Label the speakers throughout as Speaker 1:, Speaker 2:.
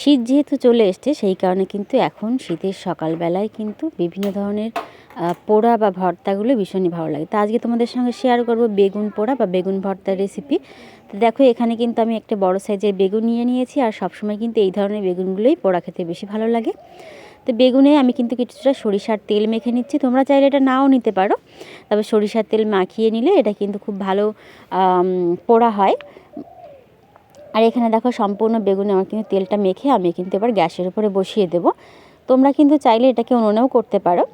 Speaker 1: শীত যেহেতু চলে এসছে, সেই কারণে কিন্তু এখন শীতের সকালবেলায় কিন্তু বিভিন্ন ধরনের পোড়া বা ভর্তাগুলো ভীষণই ভালো লাগে। তা আজকে তোমাদের সঙ্গে শেয়ার করব বেগুন পোড়া বা বেগুন ভর্তার রেসিপি তো দেখো, এখানে কিন্তু আমি একটা বড় সাইজের বেগুন নিয়ে নিয়েছি, আর সবসময় কিন্তু এই ধরনের বেগুনগুলোই পোড়া খেতে বেশি ভালো লাগে। তো বেগুনে আমি কিন্তু কিছুটা সরিষার তেল মেখে নিচ্ছি। তোমরা চাইলে এটা নাও নিতে পারো, তবে সরিষার তেল মাখিয়ে নিলে এটা কিন্তু খুব ভালো পোড়া হয়। আর এখানে দেখো সম্পূর্ণ বেগুনে, আমার কিন্তু তেলটা মেখে আমি কিন্তু এবার গ্যাসের উপরে বসিয়ে দেব। তোমরা কিন্তু চাইলে এটাকে উনুনেও করতে পারো।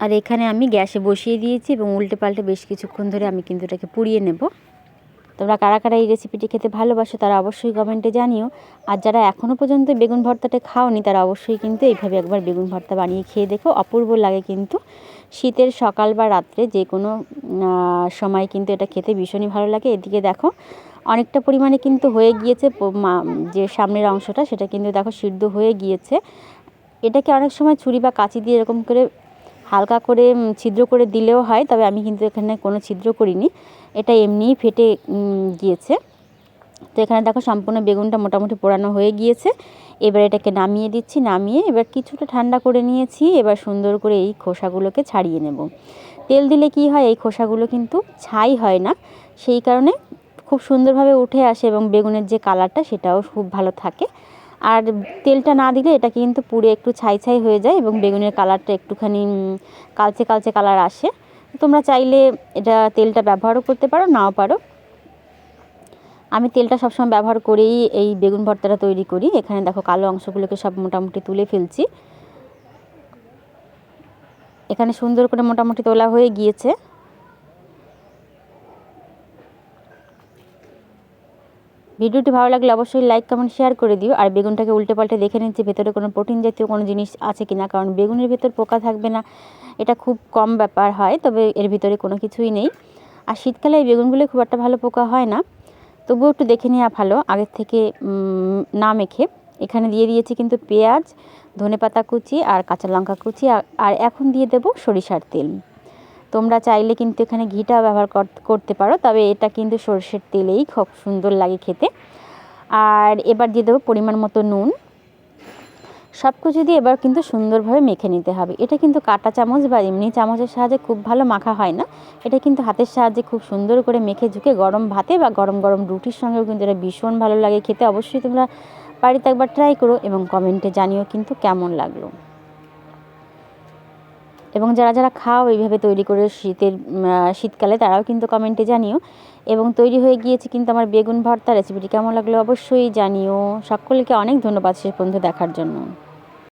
Speaker 1: আর এখানে আমি গ্যাসে বসিয়ে দিয়েছি এবং উল্টে পাল্টে বেশ কিছুক্ষণ ধরে আমি কিন্তু এটাকে পুড়িয়ে নেব। তোমরা কারা কারা এই রেসিপিটি খেতে ভালোবাসো তারা অবশ্যই কমেন্টে জানিও। আর যারা এখনও পর্যন্ত বেগুন ভর্তাটা খাওনি, তারা অবশ্যই কিন্তু এইভাবে একবার বেগুন ভর্তা বানিয়ে খেয়ে দেখো। অপূর্ব লাগে কিন্তু। শীতের সকাল বা রাত্রে যে কোনো সময় কিন্তু এটা খেতে ভীষণই ভালো লাগে। এদিকে দেখো অনেকটা পরিমাণে কিন্তু হয়ে গিয়েছে যে সামনের অংশটা সেটা কিন্তু দেখো সিদ্ধ হয়ে গিয়েছে। এটাকে অনেক সময় ছুরি বা কাঁচি দিয়ে এরকম করে হালকা করে ছিদ্র করে দিলেও হয়, তবে আমি কিন্তু এখানে কোনো ছিদ্র করিনি। এটা এমনিই ফেটে গিয়েছে। তো এখানে দেখো সম্পূর্ণ বেগুনটা মোটামুটি পোড়ানো হয়ে গিয়েছে। এবার এটাকে নামিয়ে দিচ্ছি, নামিয়ে এবার কিছুটা ঠান্ডা করে নিয়েছি, এবার সুন্দর করে এই খোসাগুলোকে ছাড়িয়ে নেব। তেল দিলে কি হয়, এই খোসাগুলো কিন্তু ছাই হয় না। সেই কারণে খুব সুন্দরভাবে উঠে আসে এবং বেগুনের যে কালারটা সেটাও খুব ভালো থাকে। আর তেলটা না দিলে এটা কিন্তু পুরো একটু ছাই ছাই হয়ে যায় এবং বেগুনের কালারটা একটুখানি কালচে কালচে কালার আসে। তোমরা চাইলে এটা তেলটা ব্যবহারও করতে পারো, নাও পারো। আমি তেলটা সবসময় ব্যবহার করেই এই বেগুন ভর্তাটা তৈরি করি। এখানে দেখো কালো অংশগুলোকে সব মোটামুটি তুলে ফেলছি। এখানে সুন্দর করে মোটামুটি তোলা হয়ে গিয়েছে। ভিডিওটি ভালো লাগলে অবশ্যই লাইক, কমেন্ট, শেয়ার করে দিও। আর বেগুনটাকে উল্টে পাল্টে দেখে নিচ্ছি ভেতরে কোনো প্রোটিন জাতীয় কোনো জিনিস আছে কিনা, কারণ বেগুনের ভেতর পোকা থাকবে না। এটা খুব কম ব্যাপার হয়, তবে এর ভিতরে কোনো কিছুই নেই। আর শীতকালে এই বেগুনগুলো খুব একটা ভালো পোকা হয় না। তবুও একটু দেখে নেওয়া ভালো। আগের থেকে না মেখে। এখানে দিয়ে দিয়েছি কিন্তু পেঁয়াজ, ধনেপাতা কুচি আর কাঁচা লঙ্কা কুচি। আর এখন দিয়ে দেবো সরিষার তেল। তোমরা চাইলে কিন্তু এখানে ঘিটা ব্যবহার কর- করতে পারো, তবে এটা কিন্তু সরষের তেলেই খুব সুন্দর লাগে খেতে। আর এবার দিয়ে দেবো পরিমাণ মতো নুন। সব কিছু দিয়ে এবার কিন্তু সুন্দরভাবে মেখে নিতে হবে। এটা কিন্তু কাঁটা চামচ বা এমনি চামচের সাহায্যে খুব ভালো মাখা হয় না। এটা কিন্তু হাতের সাহায্যে খুব সুন্দর করে মেখে ঝুঁকে গরম ভাতে বা গরম গরম রুটির সঙ্গেও কিন্তু এটা ভীষণ ভালো লাগে খেতে। অবশ্যই তোমরা বাড়িতে একবার ট্রাই করো এবং কমেন্টে জানিও কিন্তু কেমন লাগল। এবং যারা যারা খাও এইভাবে তৈরি করে শীতের শীতকালে তারাও কিন্তু কমেন্টে জানিও। এবং তৈরি হয়ে গিয়েছে কিন্তু আমার বেগুন ভর্তা রেসিপিটি কেমন লাগল অবশ্যই জানিও। সকলকে অনেক ধন্যবাদ শেষ পর্যন্ত দেখার জন্য।